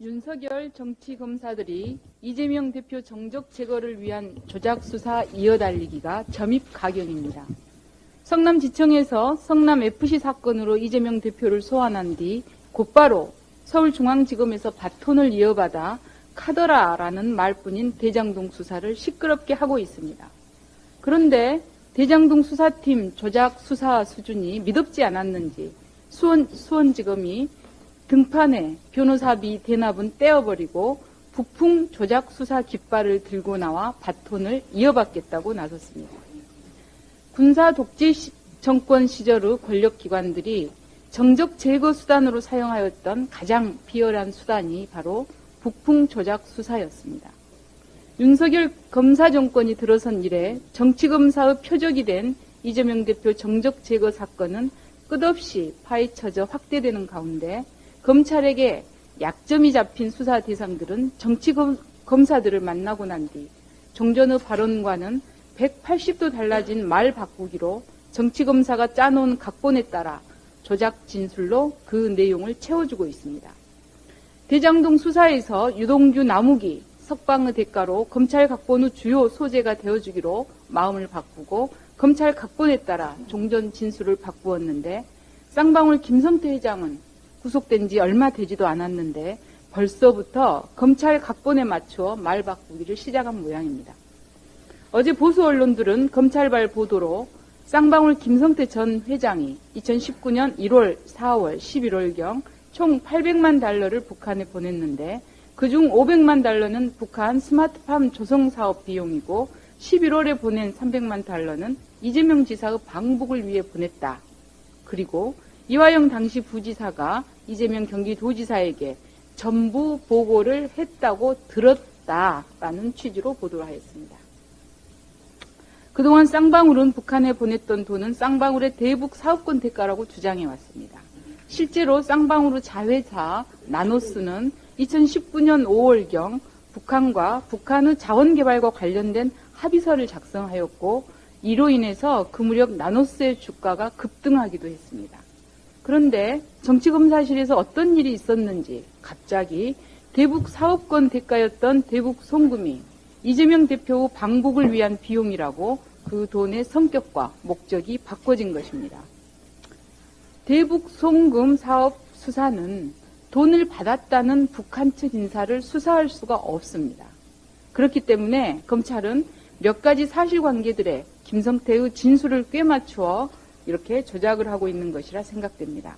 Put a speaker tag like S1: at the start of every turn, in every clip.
S1: 윤석열 정치검사들이 이재명 대표 정적 제거를 위한 조작 수사 이어달리기가 점입 가경입니다. 성남지청에서 성남FC 사건으로 이재명 대표를 소환한 뒤 곧바로 서울중앙지검에서 바톤을 이어받아 카더라라는 말뿐인 대장동 수사를 시끄럽게 하고 있습니다. 그런데 대장동 수사팀 조작 수사 수준이 미덥지 않았는지 수원, 수원지검이 등판에 변호사비 대납은 떼어버리고 부풍 조작 수사 깃발을 들고 나와 바톤을 이어받겠다고 나섰습니다. 군사 독재 시- 정권 시절의 권력기관들이 정적 제거 수단으로 사용하였던 가장 비열한 수단이 바로 북풍 조작 수사였습니다. 윤석열 검사 정권이 들어선 이래 정치검사의 표적이 된 이재명 대표 정적 제거 사건은 끝없이 파헤쳐져 확대되는 가운데 검찰에게 약점이 잡힌 수사 대상들은 정치 검 사들을 만나고 난 뒤 종전의 발언과는 180도 달라진 말 바꾸기로 정치 검사가 짜놓은 각본에 따라 조작 진술로 그 내용을 채워주고 있습니다. 대장동 수사에서 유동규 나무기 석방의 대가로 검찰 각본의 주요 소재가 되어주기로 마음을 바꾸고 검찰 각본에 따라 종전 진술을 바꾸었는데 쌍방울 김성태 회장은 구속된 지 얼마 되지도 않았는데 벌써부터 검찰 각본에 맞추어 말 바꾸기를 시작한 모양입니다. 어제 보수 언론들은 검찰발 보도로 쌍방울 김성태 전 회장이 2019년 1월, 4월, 11월경 총 800만 달러를 북한에 보냈는데 그중 500만 달러는 북한 스마트팜 조성 사업 비용이고 11월에 보낸 300만 달러는 이재명 지사의 방북을 위해 보냈다. 그리고 이화영 당시 부지사가 이재명 경기도지사에게 전부 보고를 했다고 들었다라는 취지로 보도를 하였습니다. 그동안 쌍방울은 북한에 보냈던 돈은 쌍방울의 대북 사업권 대가라고 주장해 왔습니다. 실제로 쌍방울의 자회사 나노스는 2019년 5월경 북한과 북한의 자원개발과 관련된 합의서를 작성하였고 이로 인해서 그 무렵 나노스의 주가가 급등하기도 했습니다. 그런데 정치검사실에서 어떤 일이 있었는지 갑자기 대북 사업권 대가였던 대북 송금이 이재명 대표 방북을 위한 비용이라고 그 돈의 성격과 목적이 바꿔진 것입니다. 대북 송금 사업 수사는 돈을 받았다는 북한 측 인사를 수사할 수가 없습니다. 그렇기 때문에 검찰은 몇 가지 사실관계들의 김성태의 진술을 꿰맞추어 이렇게 조작을 하고 있는 것이라 생각됩니다.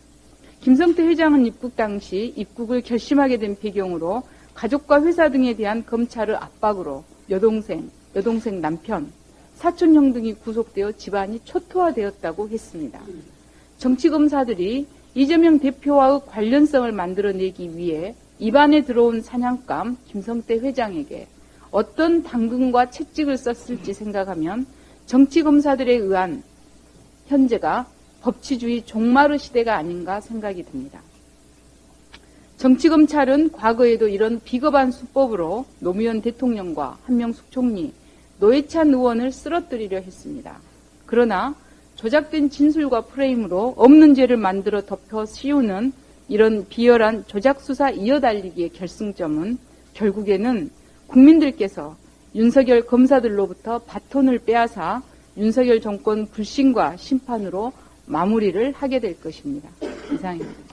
S1: 김성태 회장은 입국 당시 입국을 결심하게 된 배경으로 가족과 회사 등에 대한 검찰의 압박으로 여동생, 여동생 남편, 사촌형 등이 구속되어 집안이 초토화되었다고 했습니다. 정치검사들이 이재명 대표와의 관련성을 만들어내기 위해 입안에 들어온 사냥감 김성태 회장에게 어떤 당근과 채찍을 썼을지 생각하면 정치검사들에 의한 현재가 법치주의 종마루 시대가 아닌가 생각이 듭니다. 정치검찰은 과거에도 이런 비겁한 수법으로 노무현 대통령과 한명숙 총리, 노회찬 의원을 쓰러뜨리려 했습니다. 그러나 조작된 진술과 프레임으로 없는 죄를 만들어 덮어 씌우는 이런 비열한 조작 수사 이어달리기의 결승점은 결국에는 국민들께서 윤석열 검사들로부터 바톤을 빼앗아 윤석열 정권 불신과 심판으로 마무리를 하게 될 것입니다. 이상입니다.